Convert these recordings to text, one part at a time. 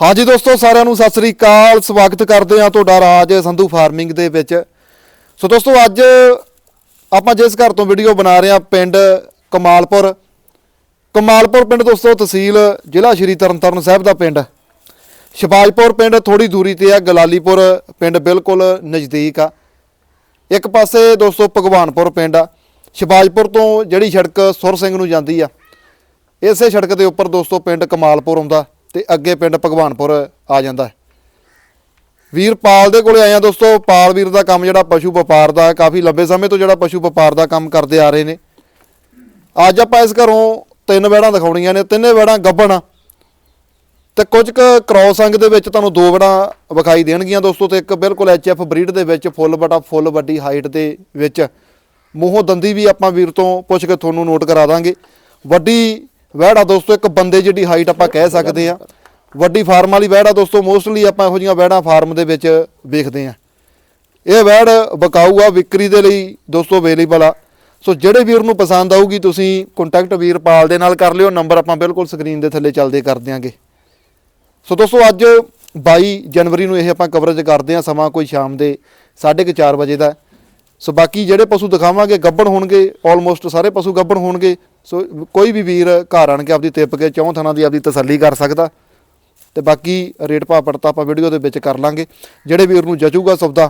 ਹਾਂਜੀ ਦੋਸਤੋ, ਸਾਰਿਆਂ ਨੂੰ ਸਤਿ ਸ੍ਰੀ ਅਕਾਲ। ਸਵਾਗਤ ਕਰਦੇ ਹਾਂ ਤੁਹਾਡਾ ਰਾਜ ਸੰਧੂ ਫਾਰਮਿੰਗ ਦੇ ਵਿੱਚ। ਸੋ ਦੋਸਤੋ, ਅੱਜ ਆਪਾਂ ਜਿਸ ਘਰ ਤੋਂ ਵੀਡੀਓ ਬਣਾ ਰਹੇ ਹਾਂ, ਪਿੰਡ ਕਮਾਲਪੁਰ। ਕਮਾਲਪੁਰ ਪਿੰਡ ਦੋਸਤੋ, ਤਹਿਸੀਲ ਜ਼ਿਲ੍ਹਾ ਸ਼੍ਰੀ ਤਰਨਤਾਰਨ ਸਾਹਿਬ ਦਾ ਪਿੰਡ। ਸ਼ਿਵਾਜਪੁਰ ਪਿੰਡ ਥੋੜੀ ਦੂਰੀ ਤੇ ਆ, ਗਲਾਲੀਪੁਰ ਪਿੰਡ ਬਿਲਕੁਲ ਨਜ਼ਦੀਕ ਆ। ਇੱਕ ਪਾਸੇ ਦੋਸਤੋ, ਭਗਵਾਨਪੁਰ ਪਿੰਡ ਆ। ਸ਼ਿਵਾਜਪੁਰ ਤੋਂ ਜਿਹੜੀ ਸੜਕ ਸੁਰ ਸਿੰਘ ਨੂੰ ਜਾਂਦੀ ਆ, ਇਸੇ ਸੜਕ ਦੇ ਉੱਪਰ ਦੋਸਤੋ, ਪਿੰਡ ਕਮਾਲਪੁਰ ਆਉਂਦਾ। ਤੇ ਅੱਗੇ ਪਿੰਡ ਭਗਵਾਨਪੁਰ ਆ ਜਾਂਦਾ ਹੈ। ਵੀਰ ਪਾਲ ਦੇ ਕੋਲੇ ਆਏ ਆ ਦੋਸਤੋ, ਪਾਲ ਵੀਰ ਦਾ ਕੰਮ ਜਿਹੜਾ ਪਸ਼ੂ ਵਪਾਰ ਦਾ ਕਾਫੀ ਲੰਬੇ ਸਮੇਂ ਤੋਂ ਜਿਹੜਾ ਪਸ਼ੂ ਵਪਾਰ ਦਾ ਕੰਮ ਕਰਦੇ ਆ ਰਹੇ ਨੇ। ਅੱਜ ਆਪਾਂ ਇਸ ਘਰੋਂ ਤਿੰਨ ਵੈੜਾਂ ਦਿਖਾਉਣੀਆਂ ਨੇ, ਤਿੰਨੇ ਵੈੜਾਂ ਗੱਬਣ ਆ। ਤੇ ਕੁਝ ਕੁ ਕ੍ਰੋਸ ਅੰਗ ਦੇ ਵਿੱਚ ਤੁਹਾਨੂੰ ਦੋ ਵੜਾਂ ਵਿਖਾਈ ਦੇਣਗੀਆਂ ਦੋਸਤੋ, ਤੇ ਇੱਕ ਬਿਲਕੁਲ ਐਚਐਫ ਬਰੀਡ ਦੇ ਵਿੱਚ ਫੁੱਲ ਬਟਾ, ਫੁੱਲ ਵੱਡੀ ਹਾਈਟ ਦੇ ਵਿੱਚ। ਮੂੰਹੋਂ ਦੰਦੀ ਵੀ ਆਪਾਂ ਵੀਰ ਤੋਂ ਪੁੱਛ ਕੇ ਤੁਹਾਨੂੰ ਨੋਟ ਕਰਾ ਦਾਂਗੇ। ਵੱਡੀ ਵਹਿੜਾ ਦੋਸਤੋ, ਇੱਕ ਬੰਦੇ ਜਿਹੜੀ ਹਾਈਟ ਆਪਾਂ ਕਹਿ ਸਕਦੇ ਆ ਵੱਡੀ ਫਾਰਮ ਵਾਲੀ ਵਹਿੜਾ ਦੋਸਤੋ ਮੋਸਟਲੀ ਆਪਾਂ ਇਹੋ ਜਿਹੀਆਂ ਵਹਿੜਾਂ ਫਾਰਮ ਦੇ ਵਿੱਚ ਵੇਖਦੇ ਆ ਇਹ ਵਹਿੜ ਬਕਾਊ ਆ ਵਿਕਰੀ ਦੇ ਲਈ ਦੋਸਤੋ ਅਵੇਲੇਬਲ ਆ। ਸੋ ਜਿਹੜੇ ਵੀਰ ਨੂੰ ਪਸੰਦ ਆਊਗੀ, ਤੁਸੀਂ ਕੰਟੈਕਟ ਵੀਰਪਾਲ ਦੇ ਨਾਲ ਕਰ ਲਿਓ। ਨੰਬਰ ਆਪਾਂ ਬਿਲਕੁਲ ਸਕਰੀਨ ਦੇ ਥੱਲੇ ਚੱਲਦੇ ਕਰ ਦਿਆਂਗੇ। ਸੋ ਦੋਸਤੋ, ਅੱਜ 22 ਜਨਵਰੀ ਨੂੰ ਇਹ ਆਪਾਂ ਕਵਰੇਜ ਕਰਦੇ ਹਾਂ, ਸਮਾਂ ਕੋਈ ਸ਼ਾਮ ਦੇ 4:30 ਵਜੇ ਦਾ। ਸੋ ਬਾਕੀ ਜਿਹੜੇ ਪਸ਼ੂ ਦਿਖਾਵਾਂਗੇ ਗੱਬਣ ਹੋਣਗੇ ਆਲਮੋਸਟ ਸਾਰੇ ਪਸ਼ੂ ਗੱਬਣ ਹੋਣਗੇ। ਸੋ ਕੋਈ ਵੀ ਵੀਰ ਘਰ ਆਣ ਕੇ ਆਪਦੀ ਤਿੱਪ ਕੇ ਚੌਂ ਥਾਂ ਦੀ ਆਪਦੀ ਤਸੱਲੀ ਕਰ ਸਕਦਾ ਤੇ ਬਾਕੀ ਰੇਟ ਭਾਅ ਪੜਤਾ ਆਪਾਂ ਵੀਡੀਓ ਦੇ ਵਿੱਚ ਕਰ ਲਾਂਗੇ। ਜਿਹੜੇ ਵੀਰ ਨੂੰ ਜਚੂਗਾ ਸੌਦਾ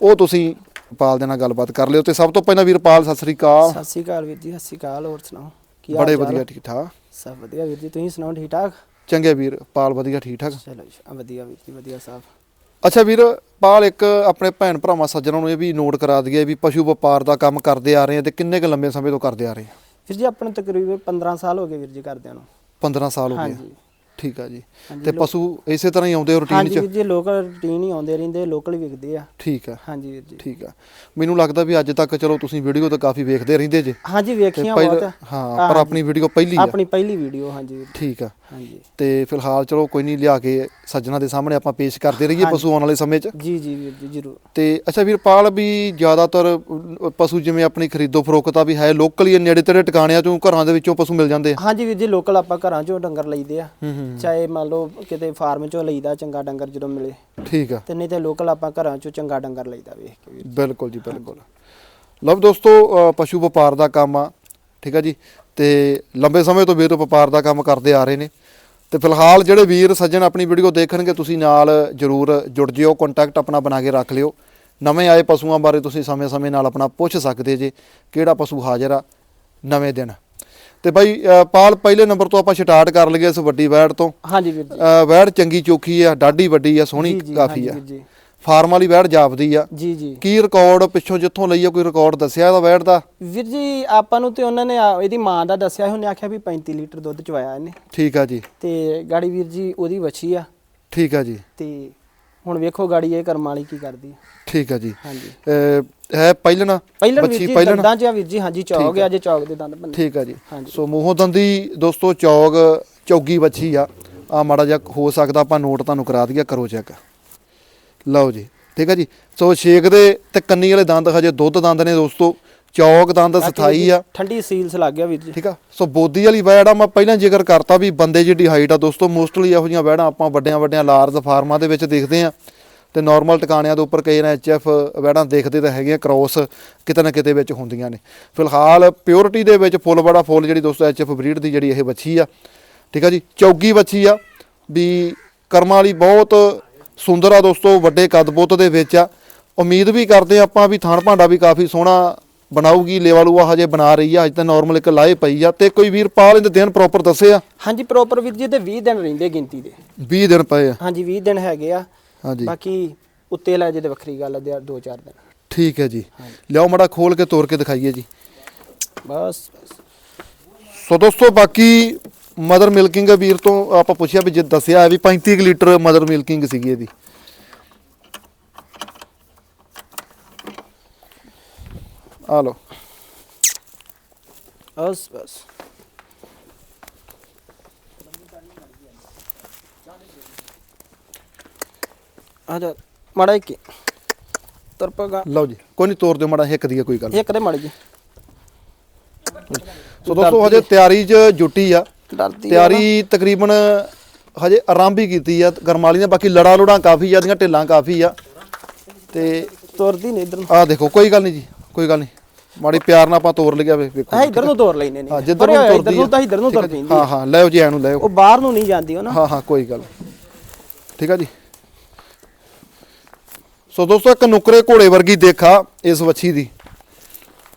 ਉਹ ਤੁਸੀਂ ਪਾਲ ਦੇ ਨਾਲ ਗੱਲਬਾਤ ਕਰ ਲਿਓ ਤੇ ਸਭ ਤੋਂ ਪਹਿਲਾਂ ਵੀਰ ਪਾਲ ਸਤਿ ਸ੍ਰੀ ਅਕਾਲ। ਸਤਿ ਸ਼੍ਰੀ ਅਕਾਲ ਵੀਰ ਜੀ ਸਤਿ ਸ਼੍ਰੀ ਅਕਾਲ ਹੋਰ ਸੁਣਾਓ? ਕੀ ਬੜੇ ਹਾਲ ਚਾਲ ਵਧੀਆ? ਠੀਕ ਠਾਕ। ਸਭ ਵਧੀਆ ਵੀਰ ਜੀ ਤੁਸੀਂ ਸੁਣਾਓ ਠੀਕ ਠਾਕ? ਚੰਗੇ ਵੀਰ ਪਾਲ ਵਧੀਆ ਠੀਕ ਠਾਕ। ਚਲੋ ਜੀ ਆ ਵਧੀਆ ਵੀਰ ਜੀ ਵਧੀਆ ਸਾਹਿਬ ਅੱਛਾ ਵੀਰ ਪਾਲ ਇੱਕ ਆਪਣੇ ਭੈਣ ਭਰਾਵਾਂ ਸੱਜਣਾਂ ਨੂੰ ਇਹ ਵੀ ਨੋਟ ਕਰਾ ਦਈਏ ਵੀ ਪਸ਼ੂ ਵਪਾਰ ਦਾ ਕੰਮ ਕਰਦੇ ਆ ਰਹੇ ਆ ਤੇ ਕਿੰਨੇ ਕੁ ਲੰਬੇ ਸਮੇਂ ਤੋਂ ਕਰਦੇ ਆ ਰਹੇ ਆ? ਵੀਰ ਜੀ ਆਪਾਂ ਨੂੰ ਤਕਰੀਬਨ 15 ਸਾਲ ਹੋ ਗਏ ਵੀਰ ਜੀ ਕਰਦਿਆਂ ਨੂੰ 15 ਸਾਲ ਹੋ ਗਏ। ਹਾਂਜੀ ਠੀਕ ਆ ਜੀ। ਹਾਂਜੀ, ਤੇ ਲੋ- ਪਸ਼ੂ ਇਸੇ ਤਰ੍ਹਾਂ ਹੀ ਆਉਂਦੇ ਰੂਟੀਨ ਹਾਂਜੀ 'ਚ? ਵੀਰ ਜੀ ਲੋਕਲ ਰੂਟੀਨ ਹੀ ਆਉਂਦੇ ਰਹਿੰਦੇ ਲੋਕਲ ਹੀ ਵਿਕਦੇ ਆ। ਠੀਕ ਆ। ਹਾਂਜੀ ਵੀਰ ਜੀ। ਠੀਕ ਆ। ਮੈਨੂੰ ਲੱਗਦਾ ਵੀ ਅੱਜ ਤੱਕ ਚਲੋ ਤੁਸੀਂ ਵੀਡੀਓ ਤਾਂ ਕਾਫੀ ਵੇਖਦੇ ਰਹਿੰਦੇ ਜੇ। ਹਾਂਜੀ ਤੇ ਵੇਖੀਆਂ ਪਹਿਲਾਂ- ਬਹੁਤ ਹਾਂ ਹਾਂ, ਪਰ ਹਾਂਜੀ। ਆਪਣੀ ਵੀਡੀਓ ਪਹਿਲੀ ਆ। ਆਪਣੀ ਪਹਿਲੀ ਵੀਡੀਓ ਹਾਂਜੀ ਵੀਰ ਜੀ, ਠੀਕ ਆ। ਹਾਂਜੀ। ਤੇ ਫਿਲਹਾਲ ਚਲੋ ਕੋਈ ਨਹੀਂ ਲਿਆ ਕੇ ਸੱਜਣਾ ਦੇ ਸਾਹਮਣੇ ਆਪਾਂ ਪੇਸ਼ ਕਰਦੇ ਰਹੀਏ ਹਾਂਜੀ। ਪਸ਼ੂ ਆਉਣ ਵਾਲੇ ਸਮੇਂ 'ਚ। ਜੀ ਜੀ ਵੀਰ ਜੀ ਜ਼ਰੂਰ। ਤੇ ਅੱਛਾ ਵੀਰਪਾਲ ਵੀ ਜ਼ਿਆਦਾਤਰ ਅਹ, ਪਸ਼ੂ ਜਿਵੇਂ ਆਪਣੀ ਖਰੀਦੋ ਫਰੋਖਤ ਆ ਵੀ ਹੈ ਲੋਕਲ ਹੀ ਨੇੜੇ ਤੇੜੇ ਟਿਕਾਣਿਆਂ ਚੋਂ ਘਰਾਂ ਦੇ ਵਿੱਚੋਂ ਪਸ਼ੂ ਮਿਲ ਜਾਂਦੇ ਆ? ਹਾਂਜੀ ਵੀਰ ਜੀ ਲੋਕਲ ਆਪਾਂ ਘਰਾਂ ਚੋਂ ਡੰਗਰ ਲਈਦੇ ਆ। ਹੂੰ ਹੂੰ। ਚਾਹੇ ਮੰਨ ਲਓ ਕਿਤੇ ਫਾਰਮ ਚੋਂ ਲਈਦਾ ਚੰਗਾ ਡੰਗਰ ਜਦੋਂ ਮਿਲੇ। ਠੀਕ ਆ। ਤੇ ਨਹੀਂ ਤੇ ਲੋਕਲ ਆਪਾਂ ਘਰਾਂ ਚੋਂ ਚੰਗਾ ਡੰਗਰ ਲਈਦਾ ਵੇਖ ਕੇ ਵੀਰ ਬਿਲਕੁਲ ਜੀ ਬਿਲਕੁਲ। ਲਓ ਦੋਸਤੋ ਪਸ਼ੂ ਵਪਾਰ ਦਾ ਕੰਮ ਆ ਠੀਕ ਆ ਜੀ? ਤੇ ਲੰਬੇ ਸਮੇਂ ਤੋਂ ਵੀਰ ਵਪਾਰ ਦਾ ਕੰਮ ਕਰਦੇ ਆ ਰਹੇ ਨੇ। ਤੇ ਫਿਲਹਾਲ ਜਿਹੜੇ ਵੀਰ ਸੱਜਣ ਆਪਣੀ ਵੀਡੀਓ ਦੇਖਣਗੇ ਤੁਸੀਂ ਨਾਲ ਜਰੂਰ ਜੁੜ ਜਿਓ ਕੰਟੈਕਟ ਆਪਣਾ ਬਣਾ ਕੇ ਰੱਖ ਲਿਓ। ਨਵੇਂ ਆਏ ਪਸ਼ੂਆਂ ਬਾਰੇ ਤੁਸੀਂ ਸਮੇਂ-ਸਮੇਂ ਨਾਲ ਆਪਣਾ ਪੁੱਛ ਸਕਦੇ ਜੇ ਕਿਹੜਾ ਪਸ਼ੂ ਹਾਜ਼ਰ ਆ ਨਵੇਂ ਦਿਨ। ਤੇ ਬਾਈ ਪਾਲ ਪਹਿਲੇ ਨੰਬਰ ਤੋਂ ਆਪਾਂ ਸਟਾਰਟ ਕਰ ਲਈਏ ਇਸ ਵੱਡੀ ਵੈੜ ਤੋਂ। ਹਾਂਜੀ ਵੀਰ ਜੀ। ਵੈੜ ਚੰਗੀ ਚੋਖੀ ਆ ਡਾਢੀ ਵੱਡੀ ਆ ਸੋਹਣੀ ਕਾਫੀ ਆ। ਫਾਰਮ ਵਾਲੀ ਵੈੜ ਜਾਪਦੀ ਆ। ਜੀ ਜੀ। ਕੀ ਰਿਕਾਰਡ ਪਿੱਛੋਂ ਜਿੱਥੋਂ ਲਈ ਆ ਕੋਈ ਰਿਕਾਰਡ ਦੱਸਿਆ ਇਹਦਾ ਵੈਟ ਦਾ? ਵੀਰ ਜੀ ਆਪਾਂ ਨੂੰ ਤੇ ਉਹਨਾਂ ਨੇ ਇਹਦੀ ਮਾਂ ਦਾ ਦੱਸਿਆ ਉਹਨੇ ਆਖਿਆ ਵੀ 35 ਲੀਟਰ ਦੁੱਧ ਚਵਾਇਆ ਇਹਨੇ। ਠੀਕ ਆ ਜੀ। ਤੇ ਗਾੜੀ ਵੀਰ ਜੀ ਉਹਦੀ ਵੱਛੀ ਆ। ਠੀਕ ਆ ਜੀ। ਤੇ ਹੁਣ ਵੇਖੋ ਗਾੜੀ ਇਹ ਕਰਮ ਵਾਲੀ ਕੀ ਕਰਦੀ ਆ। ਠੀਕ ਆ ਜੀ। ਹਾਂਜੀ। ਹੈ ਪਹਿਲਣਾ। ਪਹਿਲਾਂ ਵੀਰ ਬੱਚੀ ਜੀ ਪਹਿਲਣ। ਦੰਦਾਂ ਚ ਆ ਵੀਰ ਜੀ ਹਾਂਜੀ ਚੌਗ ਆ ਜੇ ਚੌਗ ਦੇ ਦੰਦ ਬੰਨੇ। ਠੀਕ ਆ ਜੀ। ਸੋ ਮੂੰਹੋਂ ਦੰਦੀ ਦੋਸਤੋ ਚੌਗ ਚੌਗੀ ਬੱਚੀ ਆ। ਆ ਮਾੜਾ ਜਿਹਾ ਹੋ ਸਕਦਾ ਆਪਾਂ ਨੋਟ ਤੁਹਾਨੂੰ ਕਰਾ ਦਈਏ ਕਰੋ ਚੈੱਕ। ਲਓ ਜੀ ਠੀਕ ਆ ਜੀ। ਸੋ ਛੇਕ ਦੇ ਤੇ ਕੰਨੀ ਵਾਲੇ ਦੰਦ ਹਜੇ ਦੁੱਧ ਦੰਦ ਨੇ ਦੋਸਤੋ। ਚੌਕ ਦੰਦ ਸਥਾਈ ਆ। ਠੰਡੀ ਸੀਲਸ ਲੱਗ ਗਿਆ ਵੀਰ ਜੀ। ਠੀਕ ਆ। ਸੋ ਬੋਦੀ ਵਾਲੀ ਵੈੜ ਆ ਮੈਂ ਪਹਿਲਾਂ ਜ਼ਿਕਰ ਕਰਤਾ ਵੀ ਬੰਦੇ ਜਿਹੜੀ ਹਾਈਟ ਆ ਦੋਸਤੋ ਮੋਸਟਲੀ ਇਹੋ ਜਿਹੀਆਂ ਵੈੜਾਂ ਆਪਾਂ ਵੱਡਿਆਂ ਵੱਡਿਆਂ ਲਾਰਜ ਫਾਰਮਾਂ ਦੇ ਵਿੱਚ ਦੇਖਦੇ ਆ। ਤੇ ਨਾਰਮਲ ਟਿਕਾਣਿਆਂ ਦੇ ਉੱਪਰ ਕਈ ਨਾ ਐਚਐਫ ਵੈੜਾਂ ਦੇਖਦੇ ਤਾਂ ਹੈਗੀਆਂ ਕ੍ਰੋਸ ਕਿਤੇ ਨਾ ਕਿਤੇ ਵਿੱਚ ਹੁੰਦੀਆਂ ਨੇ। ਫਿਲਹਾਲ ਪਿਓਰਿਟੀ ਦੇ ਵਿੱਚ ਫੁੱਲ ਬੜਾ ਫੁੱਲ ਜਿਹੜੀ ਦੋਸਤੋ ਐਚਐਫ ਬਰੀਡ ਦੀ ਜਿਹੜੀ ਇਹ ਵੱਛੀ ਆ ਠੀਕ ਆ ਜੀ? ਚੌਗੀ ਵੱਛੀ ਆ ਵੀ ਕਰਮਾਂ ਵਾਲੀ ਬਹੁਤ ਸੁੰਦਰ ਆ ਦੋਸਤੋ ਵੱਡੇ ਕੱਦ ਬੁੱਤ ਦੇ ਵਿੱਚ ਆ। ਉਮੀਦ ਵੀ ਕਰਦੇ ਆ ਆਪਾਂ ਵੀ ਥਣ ਭਾਂਡਾ ਵੀ ਕਾਫੀ ਸੋਹਣਾ ਬਣਾਊਗੀ ਲੇਵਲੂਆ ਹਜੇ ਬਣਾ ਰਹੀ ਆ ਅੱਜ ਤਾਂ ਨਾਰਮਲ ਇੱਕ ਲਾਏ ਪਈ ਆ। ਤੇ ਕੋਈ ਵੀਰ ਪਾਲ ਇਹਦੇ ਦਿਨ ਪ੍ਰੋਪਰ ਦੱਸੇ ਆ? ਹਾਂਜੀ ਪ੍ਰੋਪਰ ਵੀਰ ਜੀ ਤੇ 20 ਦਿਨ ਰਹਿੰਦੇ ਗਿਣਤੀ ਦੇ। 20 ਦਿਨ ਪਏ ਆ। ਹਾਂਜੀ 20 ਦਿਨ ਹੈਗੇ ਆ। ਹਾਂਜੀ। ਬਾਕੀ ਉੱਤੇ ਲੈ ਜੇ ਤੇ ਵੱਖਰੀ ਗੱਲ ਆ ਦੇ ਚਾਰ ਦਿਨ। ਠੀਕ ਹੈ ਜੀ। ਲਿਆਓ ਮੜਾ ਖੋਲ ਕੇ ਤੋੜ ਕੇ ਦਿਖਾਈਏ ਜੀ। ਬਸ। ਸੋ ਦੋਸਤੋ ਬਾਕੀ ਮਦਰ ਮਿਲਕਿੰਗ ਵੀਰ ਤੋਂ ਆਪਾਂ ਪੁੱਛਿਆ ਵੀ ਜੇ ਦੱਸਿਆ ਵੀ 35 ਕੁ ਲੀਟਰ ਮਦਰ ਮਿਲਕਿੰਗ ਸੀਗੀ ਇਹਦੀ। ਆ ਲਓ। ਬਸ ਬਸ। ਆ ਮੜਾ ਇੱਕ ਤਰਪਗਾ ਲਓ ਜੀ ਕੋਈ ਨਹੀਂ ਤੋੜ ਦਿਓ ਮੜਾ ਹਿੱਕ ਦੀ ਆ ਕੋਈ ਗੱਲ ਇੱਕ ਦੇ ਮੜ ਜੀ ਸੋ ਦੋਸਤੋ ਹਜੇ ਤਿਆਰੀ 'ਚ ਜੁਟੀ ਆ। ਡਰਦੀ ਆ ਨਾ। ਤਿਆਰੀ ਤਕਰੀਬਨ ਹਜੇ ਆਰੰਭ ਹੀ ਕੀਤੀ ਆ। ਗਰਮਾਲੀ ਨੇ ਬਾਕੀ ਲੜਾ ਲੋੜਾਂ ਕਾਫੀ ਜ਼ਿਆਦੀਆਂ ਢਿੱਲਾਂ ਕਾਫੀ ਆ। ਤੇ ਤੁਰਦੀ ਨਹੀਂ ਇਧਰ ਨੂੰ। ਆਹ ਦੇਖੋ ਕੋਈ ਗੱਲ ਨਹੀਂ ਜੀ ਕੋਈ ਗੱਲ ਨਹੀਂ। ਮਾੜੀ ਪਿਆਰ ਨਾਲ ਆਪਾਂ ਤੋਰ ਲਿਆ ਵੇ- ਵੇਖੋ। ਇਧਰ ਨੂੰ ਤੋਰ ਲੈਨੇ ਨੇ। ਹਾਂ ਜਿੱਧਰ ਨੂੰ ਇਧਰ ਤੁਰਦੀ ਨੂੰ ਤਾਂ ਆ। ਇਧਰ ਨੂੰ ਆ ਤੁਰ। ਪੈਂਦੀ ਹਾਂ ਹਾਂ ਲੈ ਜੀ ਐਨੂੰ ਲੈ ਉਹ ਬਾਹਰ ਨੂੰ ਨਹੀਂ ਜਾਂਦੀ ਉਹ ਨਾ। ਹਾਂ ਹਾਂ ਕੋਈ ਗੱਲ। ਠੀਕ ਆ ਜੀ। ਸੋ ਦੋਸਤੋ ਇੱਕ ਨੁਕਰੇ ਘੋੜੇ ਵਰਗੀ ਦੇਖਾ ਇਸ ਵੱਛੀ ਦੀ।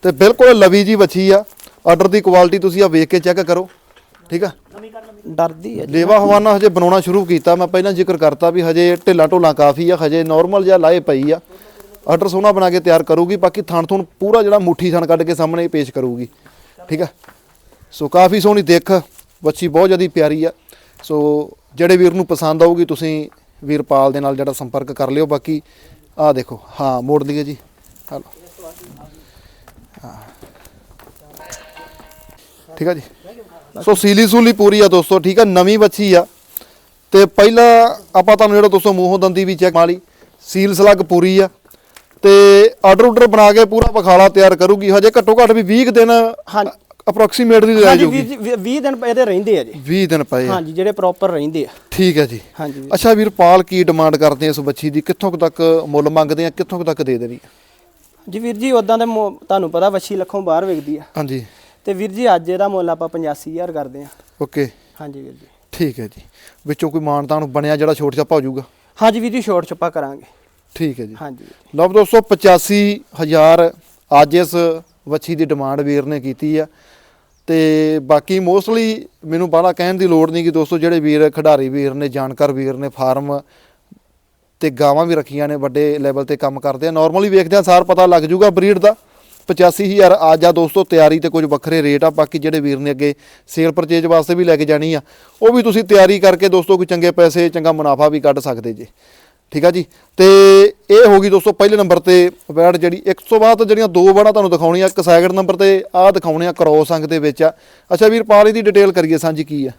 ਤੇ ਬਿਲਕੁਲ ਲਵੀ ਜੀ ਵੱਛੀ ਆ। ਆਰਡਰ ਦੀ ਕੁਆਲਿਟੀ ਤੁਸੀਂ ਆ ਵੇਖ ਕੇ ਚੈੱਕ ਕਰੋ। ਠੀਕ ਆ? ਡਰਦੀ ਹੈ ਜੀ। ਲੇਵਾ ਹਵਾਨਾ ਹਜੇ ਬਣਾਉਣਾ ਸ਼ੁਰੂ ਕੀਤਾ। ਮੈਂ ਪਹਿਲਾਂ ਜ਼ਿਕਰ ਕਰਤਾ ਵੀ ਹਜੇ ਢਿੱਲਾ ਢੋਲਾ ਕਾਫੀ ਆ ਹਜੇ ਨਾਰਮਲ ਜਿਹਾ ਲਾਏ ਪਈ ਆ। ਆਰਡਰ ਸੋਹਣਾ ਬਣਾ ਕੇ ਤਿਆਰ ਕਰੂਗੀ। ਬਾਕੀ ਥਣ ਥਣ ਪੂਰਾ ਜਿਹੜਾ ਮੁੱਠੀ ਥਣ ਕੱਢ ਕੇ ਸਾਹਮਣੇ ਪੇਸ਼ ਕਰੂਗੀ। ਠੀਕ ਆ? ਸੋ ਕਾਫੀ ਸੋਹਣੀ ਦੇਖ। ਵੱਛੀ ਬਹੁਤ ਜ਼ਿਆਦਾ ਪਿਆਰੀ ਆ। ਸੋ ਜਿਹੜੇ ਵੀਰ ਨੂੰ ਪਸੰਦ ਆਊਗੀ ਤੁਸੀਂ ਵੀਰਪਾਲ ਦੇ ਨਾਲ ਜਿਹੜਾ ਸੰਪਰਕ ਕਰ ਲਿਓ। ਬਾਕੀ ਆ ਦੇਖੋ, ਹਾਂ, ਮੋੜ ਲਈਏ ਜੀ। ਹਲੋ ਠੀਕ ਆ ਜੀ? ਸੋ ਸੀਲੀ ਸੂਲੀ ਪੂਰੀ ਆ ਦੋਸਤੋ, ਠੀਕ ਆ, ਨਵੀਂ ਵੱਛੀ ਆ। ਤੇ ਪਹਿਲਾਂ ਆਪਾਂ ਤੁਹਾਨੂੰ ਜਿਹੜਾ ਦੋਸਤੋ ਮੂੰਹੋਂ ਦੰਦੀ ਵੀ ਚੈੱਕ ਮਾਲੀ ਸੀਲ ਸਲੱਗ ਪੂਰੀ ਆ। ਤੇ ਆਰਡਰ ਆਰਡਰ ਬਣਾ ਕੇ ਪੂਰਾ ਪਖਾਲਾ ਤਿਆਰ ਕਰੂਗੀ। ਹਜੇ ਘੱਟੋ ਘੱਟ ਵੀ 20 ਕੁ ਦਿਨ ਅਪਰੋਕਸੀਮੇਟਲੀ ਲੈ ਹਾਂਜੀ ਜਾਊਗੀ ਵੀਰ ਜੀ 20 ਦਿਨ ਇਹਦੇ ਰਹਿੰਦੇ ਆ ਜੀ। 20 ਦਿਨ ਪਏ ਆ। ਹਾਂਜੀ ਜਿਹੜੇ ਪ੍ਰੋਪਰ ਰਹਿੰਦੇ ਆ। ਠੀਕ ਹੈ ਜੀ। ਹਾਂਜੀ ਵੀਰ। ਅੱਛਾ ਵੀਰ ਪਾਲ ਕੀ ਡਿਮਾਂਡ ਕਰਦੇ ਆ ਇਸ ਬੱਚੀ ਦੀ? ਕਿੱਥੋਂ ਕੁ ਤੱਕ ਮੁੱਲ ਮੰਗਦੇ ਆ? ਕਿੱਥੋਂ ਕੁ ਤੱਕ ਦੇ ਦੇਣੀ ਆ? ਜੀ ਵੀਰ ਜੀ ਉਦਾਂ ਦੇ ਤੁਹਾਨੂੰ ਪਤਾ ਵੱਛੀ ਲੱਖੋਂ ਬਾਹਰ ਵਿਕਦੀ ਆ। ਹਾਂਜੀ। ਤੇ ਵੀਰ ਜੀ ਅੱਜ ਇਹਦਾ ਮੁੱਲ ਆਪਾਂ 85000 ਕਰਦੇ ਆ। ਓਕੇ। ਹਾਂਜੀ ਵੀਰ ਜੀ। ਠੀਕ ਹੈ ਜੀ। ਵਿੱਚੋਂ ਕੋਈ ਮਾਨਤਾਨ ਬਣਿਆ ਜਿਹੜਾ ਛੋਟ ਛਾਪਾ ਹੋ ਜਾਊਗਾ? ਹਾਂਜੀ ਵੀਰ ਜੀ ਸ਼ੋਰਟ ਛੱਪਾ ਕਰਾਂਗੇ। ਠੀਕ ਹੈ ਜੀ। ਹਾਂਜੀ ਲਓ ਦੋਸਤੋ 85000 ਅੱਜ ਇਸ ਵੱਛੀ ਦੀ ਡਿਮਾਂਡ ਵੀਰ ਨੇ ਕੀਤੀ ਆ। ਤੇ ਬਾਕੀ ਮੋਸਟਲੀ ਮੈਨੂੰ ਬਾਹਲਾ ਕਹਿਣ ਦੀ ਲੋੜ ਨਹੀਂ ਕਿ ਦੋਸਤੋ ਜਿਹੜੇ ਵੀਰ, ਖਿਡਾਰੀ ਵੀਰ ਨੇ, ਜਾਣਕਾਰ ਵੀਰ ਨੇ, ਫਾਰਮ ਤੇ ਗਾਵਾਂ ਵੀ ਰੱਖੀਆਂ ਨੇ, ਵੱਡੇ ਲੈਵਲ ਤੇ ਕੰਮ ਕਰਦੇ ਆ। ਨਾਰਮਲੀ ਵੇਖਦੇ ਆ, ਸਾਰ ਪਤਾ ਲੱਗ ਜੂਗਾ ਬਰੀਡ ਦਾ। 85000 ਅੱਜ ਆ ਦੋਸਤੋ, ਤਿਆਰੀ ਤੇ ਕੁਝ ਵੱਖਰੇ ਰੇਟ ਆ। ਬਾਕੀ ਜਿਹੜੇ ਵੀਰ ਨੇ ਅੱਗੇ ਸੇਲ ਪਰਚੇਜ ਵਾਸਤੇ ਵੀ ਲੈ ਕੇ ਜਾਣੀ ਆ, ਉਹ ਵੀ ਤੁਸੀਂ ਤਿਆਰੀ ਕਰਕੇ ਦੋਸਤੋ ਕੋਈ ਚੰਗੇ ਪੈਸੇ, ਚੰਗਾ ਮੁਨਾਫਾ ਵੀ ਕੱਢ ਸਕਦੇ ਜੇ। ਠੀਕ ਆ ਜੀ? ਤੇ ਇਹ ਹੋ ਗਈ ਦੋਸਤੋ ਪਹਿਲੇ ਨੰਬਰ ਤੇ ਵੈੜ ਜਿਹੜੀ। 100 ਬਾਅਦ ਜਿਹੜੀਆਂ ਦੋ ਵੜਾਂ ਤੁਹਾਨੂੰ ਦਿਖਾਉਣੀਆਂ ਇੱਕ ਸੈਕਿੰਡ ਨੰਬਰ ਤੇ ਆਹ ਦਿਖਾਉਣੇ ਆ ਕ੍ਰੋਸ ਅੰਗ ਦੇ ਵਿੱਚ। ਆ ਅੱਛਾ ਵੀਰ ਪਾਲੀ ਦੀ ਡਿਟੇਲ ਕਰੀਏ ਸਾਂਝੀ ਕੀ ਆ?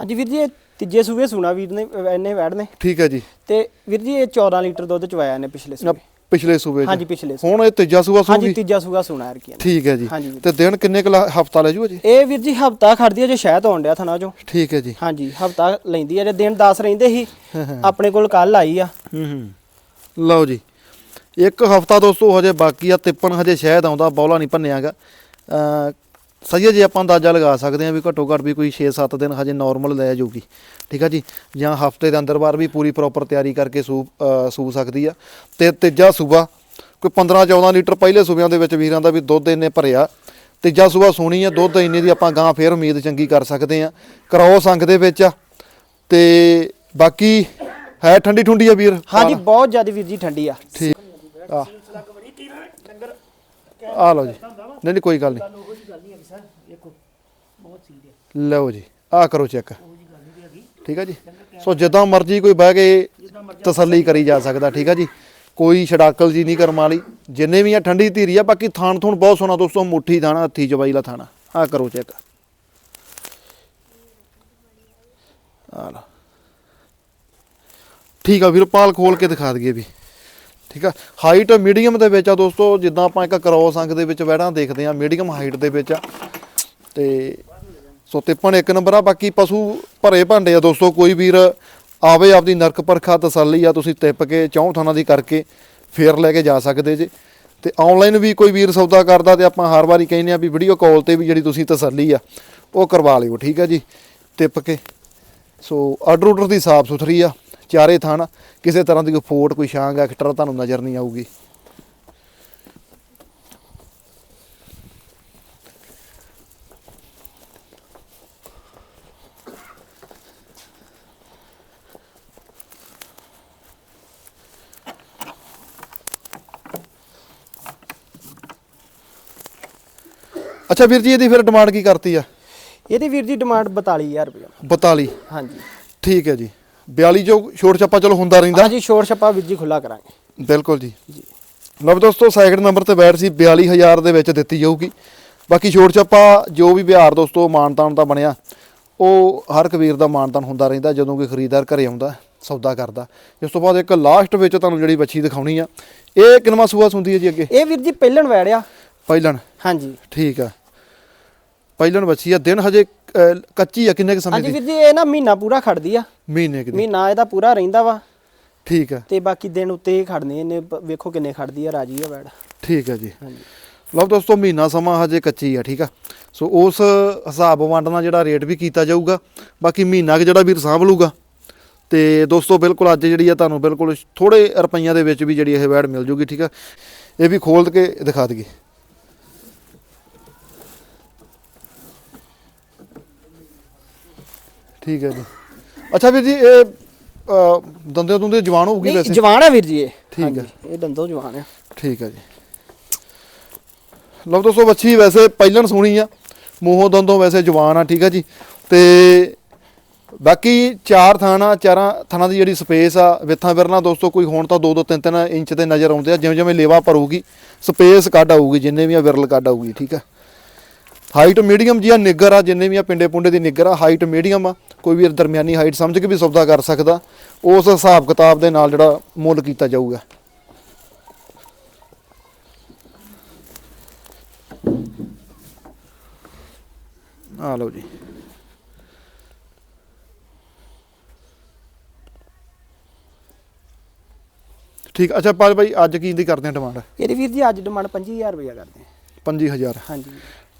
ਹਾਂਜੀ ਵੀਰ ਜੀ ਇਹ ਤੀਜੇ ਸੂਬੇ ਸੁਣਾ ਵੀਰ ਨੇ ਇਹਨੇ ਵੈੜ ਨੇ। ਠੀਕ ਹੈ ਜੀ। ਤੇ ਵੀਰ ਜੀ ਇਹ 14 ਲੀਟਰ ਦੁੱਧ ਚਵਾਇਆ ਨੇ ਪਿਛਲੇ ਸੂਬੇ। ਪਿਛਲੇ ਸੂਬੇ ਹਾਂਜੀ ਪਿਛਲੇ ਸੂਬੇ। ਹੁਣ ਇਹ ਤੀਜਾ ਸੂਬਾ ਹਾਂਜੀ ਸੂਗੀ ਤੀਜਾ ਸੂਗਾ ਸੁਣਾ ਯਾਰ ਕੀ ਠੀਕ ਹੈ ਜੀ। ਹਾਂਜੀ। ਤੇ ਦਿਨ ਕਿੰਨੇ ਕੁ ਹਫਤਾ ਲੈ ਜੂ ਜੀ? ਇਹ ਵੀਰ ਜੀ ਹਫਤਾ ਖੜਦੀ ਹੈ ਜੇ ਸ਼ਹਿਦ ਆਉਣ ਡਿਆ ਥਣਾ ਚੋਂ। ਠੀਕ ਹੈ ਜੀ। ਹਾਂਜੀ ਹਫਤਾ ਲੈਂਦੀ ਹੈ ਜੇ ਦਿਨ 10 ਰਹਿੰਦੇ ਸੀ ਆਪਣੇ ਕੋਲ ਕੱਲ ਆਈ ਆ। ਹੂੰ ਹੂੰ। ਲਓ ਜੀ। ਇੱਕ ਹਫਤਾ ਦੋਸਤੋ, ਹਜੇ ਬਾਕੀ ਆ, ਤਿੱਪਣ ਹਜੇ ਸ਼ਾਇਦ ਆਉਂਦਾ, ਬੌਲਾ ਨਹੀਂ ਭੰਨਿਆਗਾ। ਅ ਸਹੀ ਹੈ ਜੀ, ਆਪਾਂ ਅੰਦਾਜ਼ਾ ਲਗਾ ਸਕਦੇ ਹਾਂ ਵੀ ਘੱਟੋ ਘੱਟ ਵੀ ਕੋਈ 6-7 ਦਿਨ ਹਜੇ ਨਾਰਮਲ ਲੈ ਜਾਊਗੀ। ਠੀਕ ਆ ਜੀ? ਜਾਂ ਹਫ਼ਤੇ ਦੇ ਅੰਦਰ ਬਾਰ ਵੀ ਪੂਰੀ ਪ੍ਰੋਪਰ ਤਿਆਰੀ ਕਰਕੇ ਸੂ ਸੂ ਸਕਦੀ ਆ। ਤੇ ਤੀਜਾ ਸੂਬਾ, ਕੋਈ 15-14 ਲੀਟਰ ਪਹਿਲੇ ਸੂਬਿਆਂ ਦੇ ਵਿੱਚ ਵੀਰਾਂ ਦਾ ਵੀ ਦੁੱਧ ਇੰਨੇ ਭਰਿਆ। ਤੀਜਾ ਸੂਬਾ ਸੋਣੀ ਆ, ਦੁੱਧ ਇੰਨੇ ਦੀ ਆਪਾਂ ਗਾਂ ਫੇਰ ਉਮੀਦ ਚੰਗੀ ਕਰ ਸਕਦੇ ਆ ਕਰੋਸ ਅੰਗ ਦੇ ਵਿੱਚ ਆ। ਤੇ ਬਾਕੀ ਹੈ ਠੰਡੀ ਠੁੰਡੀ ਆ ਵੀਰ? ਹਾਂਜੀ ਬਹੁਤ ਜ਼ਿਆਦਾ ਵੀਰ ਜੀ ਠੰਡੀ ਆ। ਠੀਕ। ਆ ਆ ਲਓ ਜੀ। ਨਹੀਂ ਨਹੀਂ ਕੋਈ ਗੱਲ ਨਹੀਂ। ਲਓ ਜੀ ਆ ਕਰੋ ਚੈੱਕ। ਠੀਕ ਆ ਜੀ? ਸੋ ਜਿੱਦਾਂ ਮਰਜ਼ੀ ਕੋਈ ਬਹਿ ਕੇ ਤਸੱਲੀ ਕਰੀ ਜਾ ਸਕਦਾ ਠੀਕ ਆ ਜੀ? ਕੋਈ ਛੜਾਕਲ ਜੀ ਨਹੀਂ ਕਰਮ ਵਾਲੀ। ਜਿੰਨੇ ਵੀ ਆ ਠੰਡੀ ਧੀਰੀ ਆ ਬਾਕੀ ਥਾਣ ਥੂਣ ਬਹੁਤ ਸੋਹਣਾ ਦੋਸਤੋ ਮੁੱਠੀ ਦਾਣਾ ਹੱਥੀ ਚਬਾਈ ਲਾ ਥਾਣਾ ਆ। ਕਰੋ ਚੈੱਕ। ਆ ਲਓ। ਠੀਕ ਆ ਵੀਰ, ਪਾਲ ਖੋਲ ਕੇ ਦਿਖਾ ਦਈਏ ਵੀ। ਠੀਕ ਆ? ਹਾਈਟ ਮੀਡੀਅਮ ਦੇ ਵਿੱਚ ਆ ਦੋਸਤੋ, ਜਿੱਦਾਂ ਆਪਾਂ ਇੱਕ ਕਰੋਸ ਅੰਗ ਦੇ ਵਿੱਚ ਵਹਿੜਾਂ ਦੇਖਦੇ ਆ ਮੀਡੀਅਮ ਹਾਈਟ ਦੇ ਵਿੱਚ ਆ। ਤੇ ਸੋ ਤਿੱਪਣ ਇੱਕ ਨੰਬਰ ਆ, ਬਾਕੀ ਪਸ਼ੂ ਭਰੇ ਭਾਂਡੇ ਆ ਦੋਸਤੋ, ਕੋਈ ਵੀਰ ਆਵੇ ਆਪਦੀ ਨਰਕ ਪਰਖਾ ਤਸੱਲੀ ਆ, ਤੁਸੀਂ ਤਿੱਪ ਕੇ ਚੌਂ ਥਾਣਾ ਦੀ ਕਰਕੇ ਫੇਰ ਲੈ ਕੇ ਜਾ ਸਕਦੇ ਜੇ। ਤੇ ਆਨਲਾਈਨ ਵੀ ਕੋਈ ਵੀਰ ਸੌਦਾ ਕਰਦਾ ਤੇ ਆਪਾਂ ਹਰ ਵਾਰੀ ਕਹਿੰਦੇ ਆ ਵੀ ਵੀਡੀਓ ਕਾਲ ਤੇ ਵੀ ਜਿਹੜੀ ਤੁਸੀਂ ਤਸੱਲੀ ਆ, ਉਹ ਕਰਵਾ ਲਿਓ, ਠੀਕ ਆ ਜੀ? ਤਿੱਪ ਕੇ। ਸੋ ਆਰਡਰ ਆਰਡਰ ਦੀ ਸਾਫ਼ ਸੁਥਰੀ ਆ। ਚਾਰੇ ਥਾਣ ਕਿਸੇ ਤਰ੍ਹਾਂ ਦੀ ਕੋਈ ਫੋਟ ਕੋਈ ਛਾਂਗ ਐਕਟਰ ਤੁਹਾਨੂੰ ਨਜ਼ਰ ਨਹੀਂ ਆਊਗੀ। ਅੱਛਾ ਵੀਰ ਜੀ ਇਹਦੀ ਫਿਰ ਡਿਮਾਂਡ ਕੀ ਕਰਤੀ ਆ? ਇਹਦੀ ਵੀਰ ਜੀ ਡਿਮਾਂਡ 42000 ਰੁਪਏ। 42 ਹਾਂਜੀ। ਠੀਕ ਹੈ ਜੀ। 42 ਜੋ ਛੋਟ ਛਾਪਾ ਚਲੋ ਹੁੰਦਾ ਰਹਿੰਦਾ। ਹਾਂਜੀ ਸ਼ੋਰ ਛੱਪਾ ਵੀਰ ਜੀ ਖੁੱਲਾ ਕਰਾਂਗੇ। ਬਿਲਕੁਲ ਜੀ। ਲਓ ਦੋਸਤੋ ਸੈਕਿੰਡ ਨੰਬਰ ਤੇ ਬੈਠ ਸੀ 42000 ਦੇ ਵਿੱਚ ਦਿੱਤੀ ਜਾਊਗੀ। ਬਾਕੀ ਛੋਟ ਛਾਪਾ ਜੋ ਵੀ ਵਿਹਾਰ ਦੋਸਤੋ ਮਾਨਤਾਨ ਦਾ ਬਣਿਆ ਉਹ ਹਰ ਕਬੀਰ ਦਾ ਮਾਨਤਾਨ ਹੁੰਦਾ ਰਹਿੰਦਾ ਜਦੋਂ ਕੋਈ ਖਰੀਦਦਾਰ ਘਰੇ ਆਉਂਦਾ ਸੌਦਾ ਕਰਦਾ। ਇਸ ਤੋਂ ਬਾਅਦ ਇੱਕ ਲਾਸਟ ਵਿੱਚ ਤੁਹਾਨੂੰ ਜਿਹੜੀ ਬੱਚੀ ਦਿਖਾਉਣੀ ਆ ਇਹ ਕਿੰਨਵਾਂ ਸੂਆ ਸੁੰਦੀ ਹੈ ਜੀ ਅੱਗੇ? ਇਹ ਵੀਰ ਜੀ ਪਹਿਲਣ ਵੈੜਿਆ ਪਹਿਲਣ? ਹਾਂਜੀ। ਠੀਕ ਆ। ਪਹਿਲਣ ਬੱਚੀ ਆ ਦਿਨ ਹਜੇ ਕੱਚੀ ਆ ਕਿੰਨੇ ਕੁ ਸਮੇਂ ਹਾਂਜੀ ਦੀ? ਵੀਰ ਜੀ ਇਹ ਨਾ ਮਹੀਨਾ ਪੂਰਾ ਖੜਦੀ ਆ। ਮਹੀਨੇ ਕੁ ਮਹੀਨਾ ਇਹਦਾ ਪੂਰਾ ਰਹਿੰਦਾ ਵਾ। ਠੀਕ ਹੈ ਤੇ ਬਾਕੀ ਦਿਨ ਉੱਤੇ ਹੀ ਖੜਨੇ ਇਹਨੇ ਬ- ਵੇਖੋ ਕਿੰਨੇ ਖੜਦੀ ਆ ਰਾਜੀ ਆ ਵੈੜ ਠੀਕ ਹੈ ਜੀ। ਹਾਂਜੀ। ਲਓ ਦੋਸਤੋ ਮਹੀਨਾ ਸਮਾਂ ਹਜੇ ਕੱਚੀ ਆ ਠੀਕ ਆ। ਸੋ ਉਸ ਹਿਸਾਬ ਵੰਡ ਨਾਲ ਜਿਹੜਾ ਰੇਟ ਵੀ ਕੀਤਾ ਜਾਊਗਾ ਬਾਕੀ ਮਹੀਨਾ ਕੁ ਜਿਹੜਾ ਵੀਰ ਸਾਂਭ ਲੂਗਾ ਤੇ ਦੋਸਤੋ ਬਿਲਕੁਲ ਅੱਜ ਜਿਹੜੀ ਆ ਤੁਹਾਨੂੰ ਬਿਲਕੁਲ ਥੋੜੇ ਰੁਪਈਆਂ ਦੇ ਵਿੱਚ ਵੀ ਜਿਹੜੀ ਇਹ ਵੈੜ ਮਿਲ ਜੂਗੀ ਠੀਕ ਆ। ਇਹ ਵੀ ਖੋਲ ਕੇ ਦਿਖਾ ਦਈਏ। ਠੀਕ ਹੈ ਜੀ। ਅੱਛਾ ਵੀਰ ਜੀ ਇਹ ਅ, ਦੰਦੇ ਦੁੰਦੇ ਜਵਾਨ ਹੋਊਗੀ ਨਹੀਂ ਵੈਸੇ? ਜਵਾਨ ਆ ਵੀਰ ਜੀ ਇਹ। ਠੀਕ ਹਾਂਜੀ। ਇਹ ਦੰਦੋ ਜਵਾਨ ਆ। ਠੀਕ ਹੈ ਜੀ। ਲਓ ਦੋਸਤੋ ਵੱਛੀ ਵੈਸੇ ਪਹਿਲਣ ਸੋਹਣੀ ਆ। ਮੂੰਹੋਂ ਦੰਦੋਂ ਵੈਸੇ ਜਵਾਨ ਆ ਠੀਕ ਆ ਜੀ। ਤੇ ਬਾਕੀ ਚਾਰ ਥਾਣਾ ਚਾਰਾਂ ਥਾਣਾ ਦੀ ਜਿਹੜੀ ਸਪੇਸ ਆ ਵਿਥਾਂ ਵਿਰਨਾ ਦੋਸਤੋ ਕੋਈ ਹੁਣ ਤਾਂ 2 2 3 3 ਇੰਚ ਤੇ ਨਜ਼ਰ ਆਉਂਦੇ ਆ। ਜਿਵੇਂ ਜਿਵੇਂ ਲੇਵਾ ਭਰੂਗੀ ਸਪੇਸ ਕੱਢ ਆਊਗੀ ਜਿੰਨੇ ਵੀ ਆ ਵਿਰਲ ਕੱਢ ਆਊਗੀ ਠੀਕ ਆ। ਹਾਈਟ ਮੀਡੀਅਮ ਜੀ ਆ ਨਿੱਗਰ ਆ ਜਿੰਨੇ ਵੀ ਆ ਪਿੰਡੇ ਪੁੰਡੇ ਦੀ ਨਿੱਗਰ ਆ ਹਾਈਟ ਮੀਡੀਅਮ ਆ। ਕੋਈ ਵੀ ਦਰਮਿਆਨੀ ਹਾਈਟ ਸਮਝ ਕੇ ਵੀ ਸੌਦਾ ਕਰ ਸਕਦਾ ਉਸ ਹਿਸਾਬ ਕਿਤਾਬ ਦੇ ਨਾਲ ਜਿਹੜਾ ਮੁੱਲ ਕੀਤਾ ਜਾਊਗਾ। ਆ ਲਓ ਜੀ। ਠੀਕ ਅੱਛਾ ਪਾਲ ਭਾਈ ਅੱਜ ਕੀ ਦੀ ਕਰਦੇ ਆ ਡਿਮਾਂਡ ਇਹਦੀ ਵੀਰ ਜੀ ਅੱਜ ਡਿਮਾਂਡ 25000 ਰੁਪਇਆ ਕਰਦੇ ਆ। 25000 ਹਾਂਜੀ।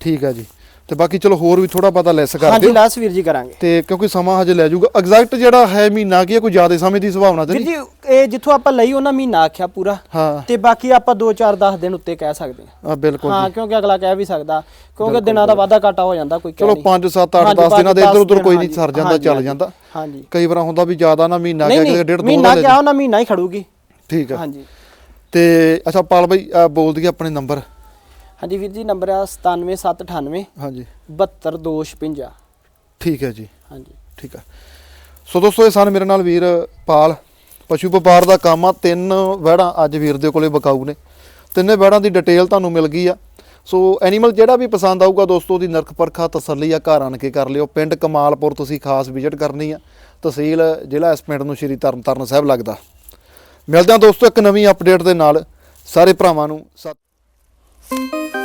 ਠੀਕ ਹੈ ਜੀ। ਤੇ ਬਾਕੀ ਚਲੋ ਹੋਰ ਵੀ ਥੋੜਾ ਪਤਾ ਲੈਸ ਕਰ ਹਾਂਜੀ ਦਿਓ ਲਾਸ ਵੀਰ ਜੀ ਕਰਾਂਗੇ। ਤੇ ਕਿਉਂਕਿ ਸਮਾਂ ਹਜੇ ਲੈ ਜਾਊਗਾ। ਐਗਜ਼ੈਕਟ ਜਿਹੜਾ ਹੈ ਮਹੀਨਾ ਕੀ ਹੈ ਕੋਈ ਜ਼ਿਆਦਾ ਸਮੇਂ ਦੀ ਸੰਭਾਵਨਾ ਤੇ ਵੀਰ ਨਹੀਂ? ਜੀ ਇਹ ਜਿੱਥੋਂ ਆਪਾਂ ਲਈ ਉਹਨਾਂ ਮਹੀਨਾ ਆਖਿਆ ਪੂਰਾ। ਹਾਂ। ਤੇ ਬਾਕੀ ਆਪਾਂ 2-4 10 ਦਿਨ ਉੱਤੇ ਕਹਿ ਸਕਦੇ ਹਾਂ। ਆ ਬਿਲਕੁਲ ਹਾਂ ਕਿਉਂਕਿ ਅਗਲਾ ਕਹਿ ਵੀ ਸਕਦਾ। ਕਿਉਂਕਿ ਦਿਨਾਂ ਦਾ ਵਾਧਾ ਘਾਟਾ ਹੋ ਜਾਂਦਾ ਕੋਈ ਕਹਿ ਚਲੋ ਨਹੀਂ। 5 7 8 ਹਾਂਜੀ, 10 ਦਿਨਾਂ ਦੇ ਇੱਧਰ ਉੱਧਰ ਕੋਈ ਨਹੀਂ ਸਰ ਜਾਂਦਾ ਹਾਂਜੀ, ਚੱਲ ਹਾਂਜੀ। ਜਾਂਦਾ। ਹਾਂਜੀ। ਕਈ ਵਾਰ ਹੁੰਦਾ ਵੀ ਜ਼ਿਆਦਾ ਨਾ ਮਹੀਨਾ ਨਹੀਂ ਗਿਆ ਕਿ ਨਹੀਂ ਡੇਢ ਦੋ ਮਹੀਨਾ ਦਾ ਲੈ ਕਿਹਾ ਉਹਨਾਂ ਮਹੀਨਾ ਹੀ ਖੜੂਗੀ। ਠੀਕ ਹੈ ਹਾਂਜੀ। ਤੇ ਅੱਛਾ ਪਾਲ ਭਾਈ ਬੋਲ ਦਈਏ ਆਪਣੇ ਨੰਬਰ। ਹਾਂਜੀ ਵੀਰ ਜੀ ਨੰਬਰ ਆ 97798 ਹਾਂਜੀ। 72256 ਠੀਕ ਹੈ ਜੀ। ਹਾਂਜੀ। ਠੀਕ ਹੈ ਸੋ ਦੋਸਤੋ ਇਹ ਸਨ ਮੇਰੇ ਨਾਲ ਵੀਰ ਪਾਲ। ਪਸ਼ੂ ਵਪਾਰ ਦਾ ਕੰਮ ਆ। ਤਿੰਨ ਵਹਿੜਾਂ ਅੱਜ ਵੀਰ ਦੇ ਕੋਲੇ ਬਕਾਊ ਨੇ। ਤਿੰਨੇ ਵਹਿੜਾਂ ਦੀ ਡਿਟੇਲ ਤੁਹਾਨੂੰ ਮਿਲ ਗਈ ਆ। ਸੋ ਐਨੀਮਲ ਜਿਹੜਾ ਵੀ ਪਸੰਦ ਆਊਗਾ ਦੋਸਤੋ ਦੀ ਨਰਕ ਪਰਖਾ ਤਸੱਲੀ ਆ। ਘਰ ਆਣ ਕੇ ਕਰ ਲਿਓ। ਪਿੰਡ ਕਮਾਲਪੁਰ ਤੁਸੀਂ ਖਾਸ ਵਿਜ਼ਿਟ ਕਰਨੀ ਆ। ਤਹਿਸੀਲ ਜ਼ਿਲ੍ਹਾ ਇਸ ਪਿੰਡ ਨੂੰ ਸ਼੍ਰੀ ਤਰਨਤਾਰਨ ਸਾਹਿਬ ਲੱਗਦਾ। ਮਿਲਦੇ ਦੋਸਤੋ ਇੱਕ ਨਵੀਂ ਅਪਡੇਟ ਦੇ ਨਾਲ। ਸਾਰੇ ਭਰਾਵਾਂ ਨੂੰ ਸਤਿ Thank you.